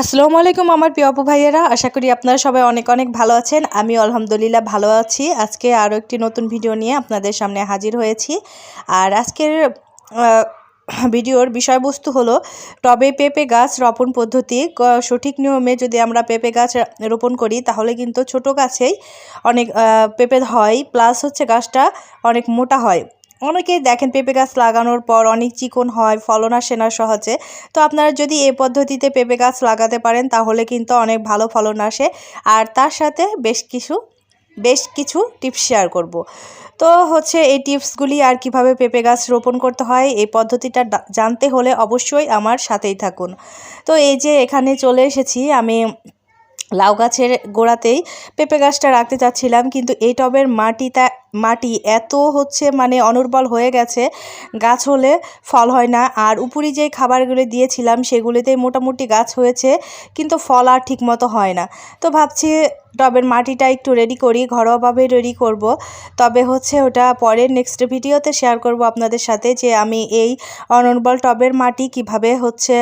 আসসালামু আলাইকুম আমার প্রিয় অপু ভাইয়েরা। আশা করি আপনারা সবাই অনেক অনেক ভালো আছেন। আমি আলহামদুলিল্লাহ ভালো আছি। আজকে আরও একটি নতুন ভিডিও নিয়ে আপনাদের সামনে হাজির হয়েছি। আর আজকের ভিডিওর বিষয়বস্তু হলো টবে পেঁপে গাছ রোপণ পদ্ধতি। সঠিক নিয়মে যদি আমরা পেঁপে গাছ রোপণ করি, তাহলে কিন্তু ছোট গাছেই অনেক পেঁপে হয়। প্লাস হচ্ছে গাছটা অনেক মোটা হয়। অনেকেই দেখেন পেঁপে গাছ লাগানোর পর অনেক চিকন হয়, ফলন আসে না সহজে। তো আপনারা যদি এই পদ্ধতিতে পেঁপে গাছ লাগাতে পারেন, তাহলে কিন্তু অনেক ভালো ফলন আসে। আর তার সাথে বেশ কিছু বেশ কিছু টিপস শেয়ার করব। তো হচ্ছে এই টিপসগুলি আর কীভাবে পেঁপে গাছ রোপণ করতে হয়, এই পদ্ধতিটা জানতে হলে অবশ্যই আমার সাথেই থাকুন। তো এই যে এখানে চলে এসেছি, আমি লাউ গাছের গোড়াতেই পেঁপে গাছটা রাখতে চাচ্ছিলাম, কিন্তু এই টবের মাটিটা, মাটি এত হচ্ছে মানে অনুর্বল হয়ে গেছে, গাছ হলে ফল হয় না। আর উপরে যে খাবারগুলো দিয়েছিলাম সেগুলিতে মোটামুটি গাছ হয়েছে, কিন্তু ফল আর ঠিকমতো হয় না। তো ভাবছি টবের মাটিটা একটু রেডি করি, ঘরোয়াভাবে রেডি করব। তবে হচ্ছে ওটা পরের নেক্সট ভিডিওতে শেয়ার করব আপনাদের সাথে যে আমি এই অনুর্বল টবের মাটি কীভাবে হচ্ছে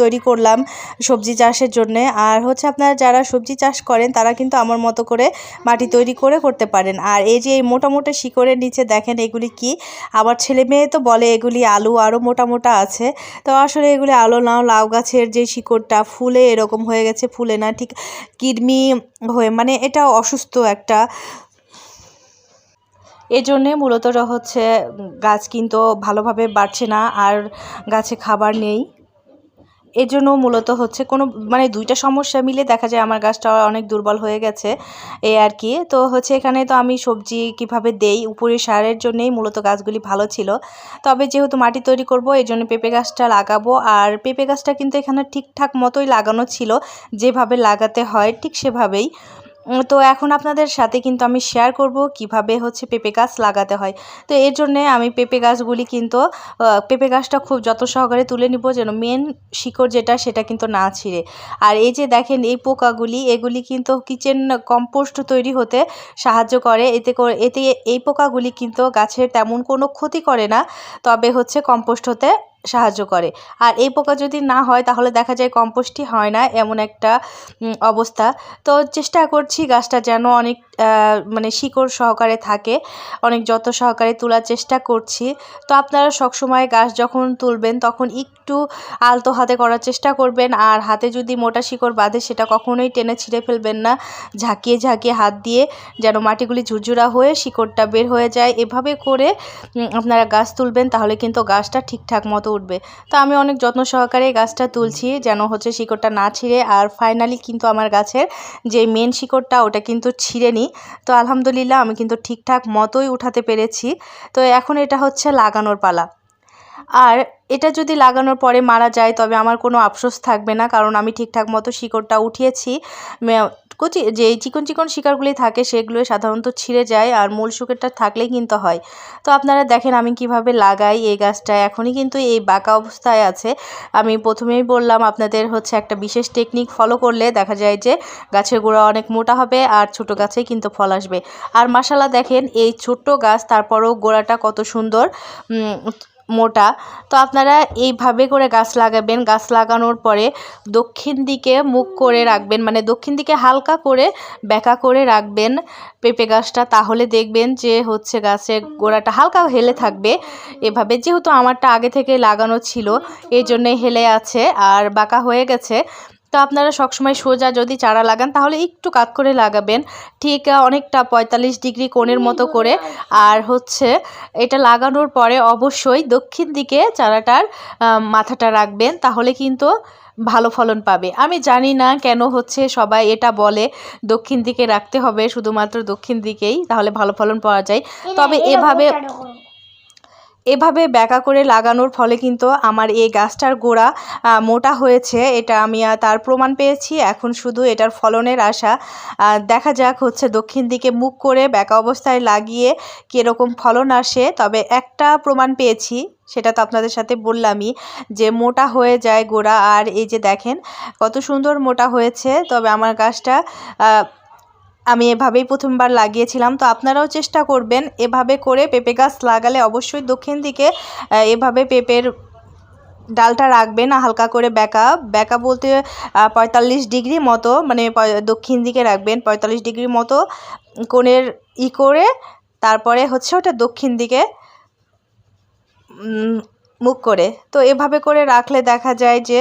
তৈরি করলাম সবজি চাষের জন্যে। আর হচ্ছে আপনারা যারা সবজি চাষ করেন, তারা কিন্তু আমার মতো করে মাটি তৈরি করে করতে পারেন। আর এই যে এই মোটা মোটা শিকড়ের নিচে দেখেন এগুলি কি? আবার ছেলে মেয়ে তো বলে এগুলি আলু আরও মোটা মোটা আছে। তো আসলে এগুলি আলো নাও লাউ গাছের যে শিকড়টা, ফুলে এরকম হয়ে গেছে, ফুলে না, ঠিক কিডমি হয়ে মানে এটা অসুস্থ একটা। এজন্যে মূলত হচ্ছে গাছ কিন্তু ভালোভাবে বাড়ছে না, আর গাছে খাবার নেই। এজন্য মূলত হচ্ছে কোনো মানে দুইটা সমস্যা মিলে দেখা যায় আমার গাছটা অনেক দুর্বল হয়ে গেছে, এ আর কি। তো হচ্ছে এখানে তো আমি সবজি কীভাবে দেই, উপরে সারের জন্যেই মূলত গাছগুলি ভালো ছিল। তবে যেহেতু মাটি তৈরি করব এই জন্য পেঁপে গাছটা লাগাবো। আর পেঁপে গাছটা কিন্তু এখানে ঠিকঠাক মতোই লাগানো ছিল, যেভাবে লাগাতে হয় ঠিক সেভাবেই। তো এখন আপনাদের সাথে কিন্তু আমি শেয়ার করব কীভাবে হচ্ছে পেঁপে গাছ লাগাতে হয়। তো এর জন্যে আমি পেঁপে গাছগুলি কিন্তু পেঁপে গাছটা খুব যত সহকারে তুলে নিব যেন মেন শিকড় যেটা সেটা কিন্তু না ছিঁড়ে। আর এই যে দেখেন এই পোকাগুলি, এগুলি কিন্তু কিচেন কম্পোস্ট তৈরি হতে সাহায্য করে। এতে করে এতে এই পোকাগুলি কিন্তু গাছের তেমন কোনো ক্ষতি করে না। তবে হচ্ছে কম্পোস্ট হতে সাহায্য করে। আর এই পোকা যদি না হয়, তাহলে দেখা যায় কম্পোস্টই হয় না, এমন একটা অবস্থা। তো চেষ্টা করছি গাছটা যেন অনেক মানে শিকড় সহকারে থাকে, অনেক যত্ন সহকারে তোলার চেষ্টা করছি। তো আপনারা সবসময় গাছ যখন তুলবেন, তখন একটু আলতো হাতে করার চেষ্টা করবেন, আর হাতে যদি মোটা শিকড় বাঁধে, সেটা কখনোই টেনে ছিঁড়ে ফেলবেন না। ঝাঁকিয়ে ঝাঁকিয়ে হাত দিয়ে যেন মাটিগুলি ঝুরঝুরা হয়ে শিকড়টা বের হয়ে যায়। এভাবে করে আপনারা গাছ তুলবেন, তাহলে কিন্তু গাছটা ঠিকঠাক মতো উঠবে। তো আমি অনেক যত্ন সহকারে গাছটা তুলছি যেন হচ্ছে শিকড়টা না ছিঁড়ে। আর ফাইনালি কিন্তু আমার গাছের যে মেন শিকড়টা, ওটা কিন্তু ছিঁড়ে নি তো আলহামদুলিল্লাহ আমি কিন্তু ঠিকঠাক মতোই উঠাতে পেরেছি। তো এখন এটা হচ্ছে লাগানোর পালা। আর এটা যদি লাগানোর পরে মারা যায়, তবে আমার কোনো আফসোস থাকবে না। কারণ আমি ঠিকঠাক মতো শিকড়টা উঠিয়েছি। কচি যে চিকন চিকন শিকারগুলি থাকে সেগুলো সাধারণত ছিঁড়ে যায় আর মূল শিকড়টা থাকলেই কিন্তু হয়। তো আপনারা দেখেন আমি কীভাবে লাগাই এই গাছটা। এখনই কিন্তু এই বাঁকা অবস্থায় আছে। আমি প্রথমেই বললাম আপনাদের হচ্ছে একটা বিশেষ টেকনিক ফলো করলে দেখা যায় যে গাছের গোড়া অনেক মোটা হবে আর ছোট গাছেই কিন্তু ফল আসবে। আর মাসালা দেখেন এই ছোট্ট গাছ, তারপরও গোড়াটা কত সুন্দর। মোটা। তো আপনারা এইভাবে করে গাছ লাগাবেন। গাছ লাগানোর পরে দক্ষিণ দিকে মুখ করে রাখবেন। মানে দক্ষিণ দিকে হালকা করে ব্যাকা করে রাখবেন পেঁপে গাছটা। তাহলে দেখবেন যে হচ্ছে গাছের গোড়াটা হালকা হেলে থাকবে। এভাবে যেহেতু আমারটা আগে থেকে লাগানো ছিল এই জন্যে হেলে আছে। আর বাঁকা হয়ে গেছে। তো আপনারা সবসময় সোজা যদি চারা লাগান তাহলে একটু কাত করে লাগাবেন। ঠিক অনেকটা পঁয়তাল্লিশ ডিগ্রি কোণের মতো করে। আর হচ্ছে এটা লাগানোর পরে অবশ্যই দক্ষিণ দিকে চারাটার মাথাটা রাখবেন তাহলে কিন্তু ভালো ফলন পাবে। আমি জানি না কেন হচ্ছে সবাই এটা বলে দক্ষিণ দিকে রাখতে হবে শুধুমাত্র দক্ষিণ দিকেই তাহলে ভালো ফলন পাওয়া যায়। তবে এভাবে এভাবে ব্যাকা করে লাগানোর ফলে কিন্তু আমার এই গাছটার গোড়া মোটা হয়েছে। এটা আমি তার প্রমাণ পেয়েছি। এখন শুধু এটার ফলনের আশা। দেখা যাক হচ্ছে দক্ষিণ দিকে মুখ করে ব্যাকা অবস্থায় লাগিয়ে কীরকম ফলন আসে। তবে একটা প্রমাণ পেয়েছি, সেটা তো আপনাদের সাথে বললামই, যে মোটা হয়ে যায় গোড়া। আর এই যে দেখেন, কত সুন্দর মোটা হয়েছে। তবে আমার গাছটা আমি এভাবেই প্রথমবার লাগিয়েছিলাম। তো আপনারাও চেষ্টা করবেন এভাবে করে পেঁপে গাছ লাগালে অবশ্যই দক্ষিণ দিকে এভাবে পেঁপের ডালটা রাখবেন হালকা করে বেঁকা। বেঁকা বলতে পঁয়তাল্লিশ ডিগ্রি মতো মানে দক্ষিণ দিকে রাখবেন, পঁয়তাল্লিশ ডিগ্রি মতো কোণের ই করে, তারপরে হচ্ছে ওটা দক্ষিণ দিকে মুখ করে। তো এভাবে করে রাখলে দেখা যায় যে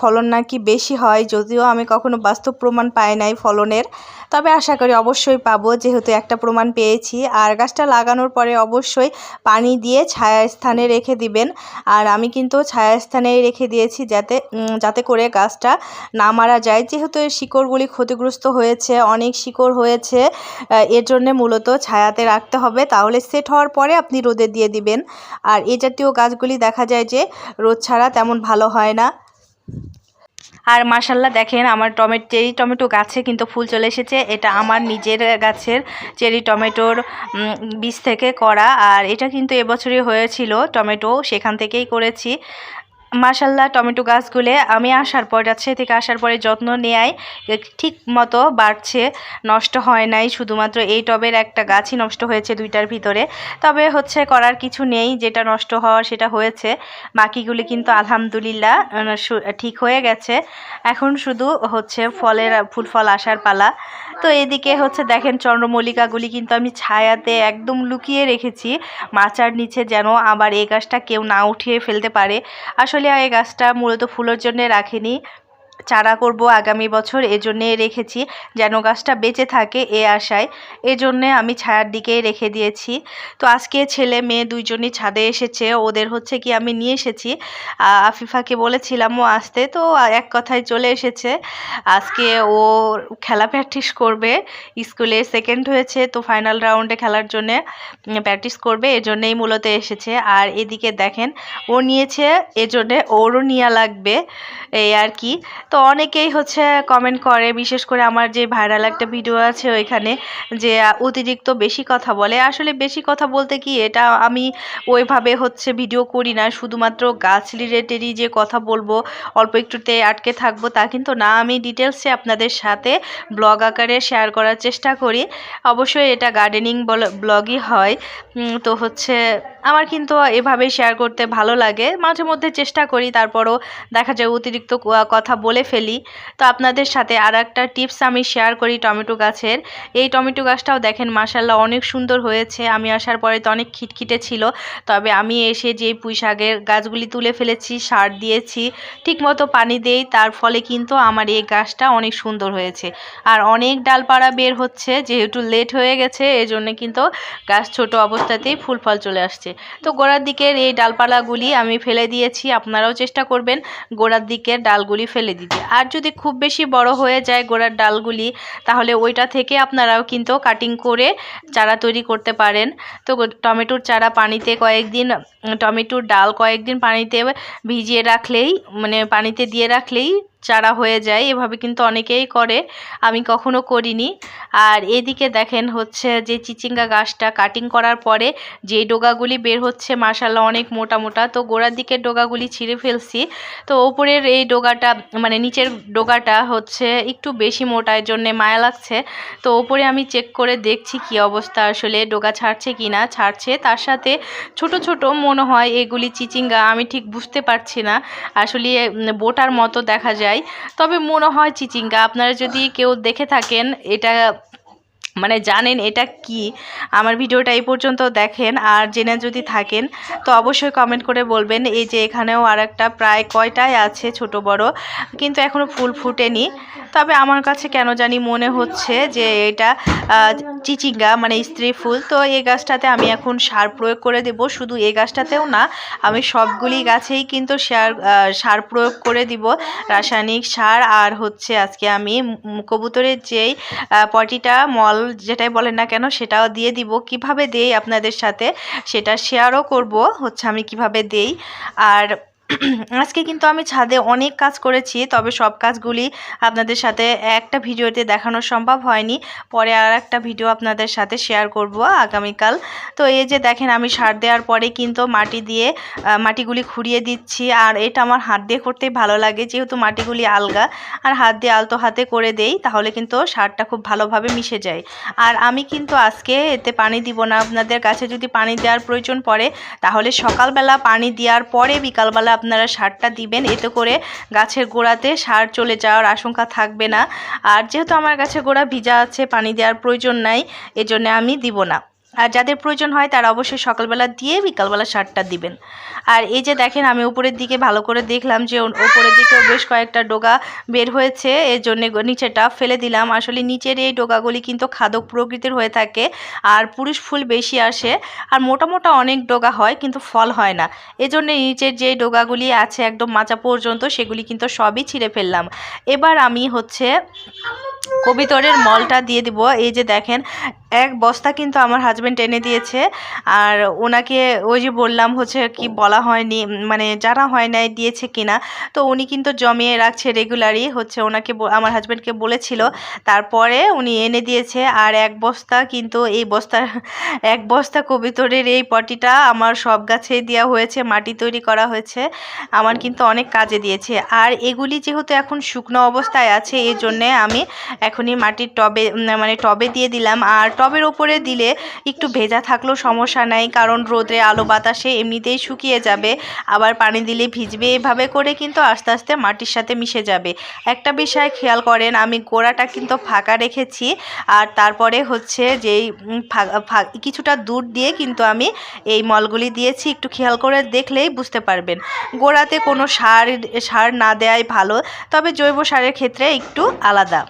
ফলন নাকি বেশি হয়, যদিও আমি কখনো বাস্তব প্রমাণ পাই নাই ফলনের। তবে আশা করি অবশ্যই পাবো, যেহেতু একটা প্রমাণ পেয়েছি। আর গাছটা লাগানোর পরে অবশ্যই পানি দিয়ে ছায়া স্থানে রেখে দিবেন। আর আমি কিন্তু ছায়া স্থানে রেখে দিয়েছি যাতে যাতে করে গাছটা না মারা যায়। যেহেতু শিকড়গুলি ক্ষতিগ্রস্ত হয়েছে, অনেক শিকড় হয়েছে এর জন্যে মূলত ছায়াতে রাখতে হবে। তাহলে সেট হওয়ার পরে আপনি রোদে দিয়ে দিবেন। আর এ জাতীয় গাছগুলি দেখা যায় যে রোদ ছাড়া তেমন ভালো হয় না। আর মাসাল্লাহ দেখেন আমার টমেটো, চেরি টমেটো গাছে কিন্তু ফুল চলে এসেছে। এটা আমার নিজের গাছের চেরি টমেটোর বীজ থেকে করা। আর এটা কিন্তু এবছরই হয়েছিল টমেটো, সেখান থেকেই করেছি। মাশাল্লাহ টমেটো গাছগুলো আমি আসার পর, রাজশাহী থেকে আসার পরে যত্ন নেয় ঠিক মতো বাড়ছে, নষ্ট হয় নাই, শুধুমাত্র এই টবের একটা গাছই নষ্ট হয়েছে দুইটার ভিতরে। তবে হচ্ছে করার কিছু নেই, যেটা নষ্ট হওয়ার সেটা হয়েছে। বাকিগুলি কিন্তু আলহামদুলিল্লাহ ঠিক হয়ে গেছে। এখন শুধু হচ্ছে ফলের, ফুল ফল আসার পালা। তো এদিকে হচ্ছে দেখেন চন্দ্রমল্লিকাগুলি কিন্তু আমি ছায়াতে একদম লুকিয়ে রেখেছি। মাচার নিচে যেন আবার এই গাছটা কেউ না উঠিয়ে ফেলতে পারে। আসলে এই গাছটা মূলত ফুলের জন্য রাখিনি। চারা করব আগামী বছর, এজন্যে রেখেছি যেন গাছটা বেঁচে থাকে এ আশায়। এজন্যে আমি ছায়ার দিকেই রেখে দিয়েছি। তো আজকে ছেলে মেয়ে দুইজনই ছাদে এসেছে, ওদের হচ্ছে কি আমি নিয়ে এসেছি। আফিফাকে বলেছিলাম ও আসতে, তো এক কথায় চলে এসেছে। আজকে ও খেলা প্র্যাকটিস করবে, স্কুলে সেকেন্ড হয়েছে, তো ফাইনাল রাউন্ডে খেলার জন্যে প্র্যাকটিস করবে, এজন্যই মূলত এসেছে। আর এদিকে দেখেন, ও নিয়েছে, এজন্যে ওরও নেওয়া লাগবে, এই আর কি। তো অনেকেই হচ্ছে কমেন্ট করে, বিশেষ করে আমার যে ভাইরাল একটা ভিডিও আছে ওইখানে যে অতিরিক্ত বেশি কথা বলে। আসলে বেশি কথা বলতে কি, এটা আমি ওইভাবে হচ্ছে ভিডিও করি না। শুধুমাত্র গাছ রিলেটেডই যে কথা বলব, অল্প একটুতে আটকে থাকব তা কিন্তু না। আমি ডিটেলসে আপনাদের সাথে ব্লগ আকারে শেয়ার করার চেষ্টা করি। অবশ্যই এটা গার্ডেনিং ব্লগই হয়। তো হচ্ছে আমার কিন্তু এভাবে শেয়ার করতে ভালো লাগে। মাঝে মধ্যে চেষ্টা করি, তারপরও দেখা যায় অতিরিক্ত কথা বলে ফেলি। তো আপনাদের সাথে আর একটা টিপস আমি শেয়ার করি টমেটো গাছের। এই টমেটো গাছটাও দেখেন মাসাল্লাহ অনেক সুন্দর হয়েছে। আমি আসার পরে তো অনেক খিটখিটে ছিল। তবে আমি এসে যে পুঁই শাকের গাছগুলি তুলে ফেলেছি, সার দিয়েছি, ঠিকমতো পানি দেই, তার ফলে কিন্তু আমার এই গাছটা অনেক সুন্দর হয়েছে। আর অনেক ডালপাড়া বের হচ্ছে, যেহেতু লেট হয়ে গেছে, এজন্য কিন্তু গাছ ছোট অবস্থাতেই ফুল ফল চলে আসছে। তো গোড়ার দিকের এই ডালপালাগুলি আমি ফেলে দিয়েছি, আপনারাও চেষ্টা করবেন গোড়ার দিকের ডালগুলি ফেলে দিতে। আর যদি খুব বেশি বড় হয়ে যায় গোড়ার ডালগুলি, তাহলে ওইটা থেকে আপনারাও কিন্তু কাটিং করে চারা তৈরি করতে পারেন। তো টমেটোর চারা পানিতে কয়েকদিন, টমেটোর ডাল কয়েকদিন পানিতে ভিজিয়ে রাখলেই মানে পানিতে দিয়ে রাখলেই চারা হয়ে যায়। এভাবে কিন্তু অনেকেই করে, আমি কখনো করিনি। আর এদিকে দেখেন হচ্ছে যে চিচিঙ্গা গাছটা কাটিং করার পরে যে ডোগাগুলি বের হচ্ছে মাশাল্লাহ অনেক মোটা মোটা। তো গোড়ার দিকের ডোগাগুলি ছিঁড়ে ফেলছি। তো ওপরের এই ডোগাটা মানে নিচের ডোগাটা হচ্ছে একটু বেশি মোটার জন্যে মায়া লাগছে। তো ওপরে আমি চেক করে দেখছি কি অবস্থা আসলে, ডোগা ছাড়ছে কি না? ছাড়ছে। তার সাথে ছোট ছোট মনে হয় এগুলি চিচিঙ্গা, আমি ঠিক বুঝতে পারছি না। আসলে বোটার মতো দেখা যায়। তবে মনে হয় চিচিঙ্গা। আপনারা যদি কেউ দেখে থাকেন, এটা মানে জানেন এটা কি? আমার ভিডিওটা এই পর্যন্ত দেখেন। আর জেনে যদি থাকেন, তো অবশ্যই কমেন্ট করে বলবেন, এই যে এখানেও আর একটা প্রায় কয়টায় আছে ছোট বড়? কিন্তু এখনও ফুল ফুটেনি। তবে আমার কাছে কেন জানি মনে হচ্ছে যে এটা চিচিঙ্গা মানে স্ত্রী ফুল। তো এই গাছটাতে আমি এখন সার প্রয়োগ করে দেব। শুধু এই গাছটাতেও না, আমি সবগুলি গাছেই কিন্তু সার সার প্রয়োগ করে দিব। রাসায়নিক সার আর হচ্ছে আজকে আমি কবুতরের যেই পটিটা, মল যেটাই বলেন না কেন, সেটাও দিয়ে দিব। কীভাবে দেই আপনাদের সাথে, সেটা শেয়ারও করব। হচ্ছে আমি কীভাবে দেই। আর আজকে কিন্তু আমি ছাদে অনেক কাজ করেছি, তবে সব কাজগুলি আপনাদের সাথে একটা ভিডিওতে দেখানো সম্ভব হয়নি। পরে আর একটা ভিডিও আপনাদের সাথে শেয়ার করব আগামীকাল। তো এই যে দেখেন, আমি সার দেওয়ার পরে কিন্তু মাটি দিয়ে মাটিগুলি খুঁড়িয়ে দিচ্ছি। আর এটা আমার হাত দিয়ে করতেই ভালো লাগে, যেহেতু মাটিগুলি আলগা। আর হাত দিয়ে আলতো হাতে করে দেই, তাহলে কিন্তু সারটা খুব ভালোভাবে মিশে যায়। আর আমি কিন্তু আজকে এতে পানি দিব না। আপনাদের কাছে যদি পানি দেওয়ার প্রয়োজন পড়ে, তাহলে সকালবেলা পানি দেওয়ার পরে বিকালবেলা আপনারা সারটা দিবেন। এতে করে গাছের গোড়াতে সার চলে যাওয়ার আশঙ্কা থাকবে না। আর যেহেতু আমার গাছের গোড়া ভিজা আছে, পানি দেওয়ার প্রয়োজন নাই, এজন্য আমি দিব না। আর যাদের প্রয়োজন হয় তারা অবশ্যই সকালবেলা দিয়ে বিকালবেলা সারটা দিবেন। আর এই যে দেখেন, আমি উপরের দিকে ভালো করে দেখলাম যে উপরের দিকেও বেশ কয়েকটা ডোগা বের হয়েছে। এর জন্য নিচেটা ফেলে দিলাম। আসলে নিচের এই ডোগাগুলি কিন্তু খাদক প্রকৃতির হয়ে থাকে আর পুরুষ ফুল বেশি আসে। আর মোটা মোটা অনেক ডোগা হয় কিন্তু ফল হয় না। এজন্য নিচের যে ডোগাগুলি আছে একদম মাচা পর্যন্ত সেগুলি কিন্তু সবই ছিঁড়ে ফেললাম। এবার আমি হচ্ছে কবিতরের মলটা দিয়ে দিব। এই যে দেখেন, এক বস্তা কিন্তু আমার হাজব্যান্ড এনে দিয়েছে। আর ওনাকে ওই যে বললাম হচ্ছে কি বলা হয়নি মানে জানা হয় নাই দিয়েছে কিনা। তো উনি কিন্তু জমিয়ে রাখছে রেগুলারই হচ্ছে ওনাকে আমার হাজব্যান্ডকে বলেছিল। তারপরে উনি এনে দিয়েছে। আর এক বস্তা কিন্তু এই বস্তার এক বস্তা কবিতরের এই পটিটা আমার সব গাছেই দেওয়া হয়েছে, মাটি তৈরি করা হয়েছে। আমার কিন্তু অনেক কাজে দিয়েছে। আর এগুলি যেহেতু এখন শুকনো অবস্থায় আছে, এই জন্যে আমি এখনই মাটির টবে মানে টবে দিয়ে দিলাম। আর টবের ওপরে দিলে একটু ভেজা থাকলেও সমস্যা নাই, কারণ রোদে আলো বাতাসে এমনিতেই শুকিয়ে যাবে। আবার পানি দিলে ভিজবে এভাবে করে কিন্তু আস্তে আস্তে মাটির সাথে মিশে যাবে। একটা বিষয় খেয়াল করেন, আমি গোড়াটা কিন্তু ফাঁকা রেখেছি, আর তারপরে হচ্ছে যেই কিছুটা দূর দিয়ে কিন্তু আমি এই মলগুলি দিয়েছি। একটু খেয়াল করে দেখলেই বুঝতে পারবেন। গোড়াতে কোনো সার সার না দেওয়াই ভালো, তবে জৈব সারের ক্ষেত্রে একটু আলাদা।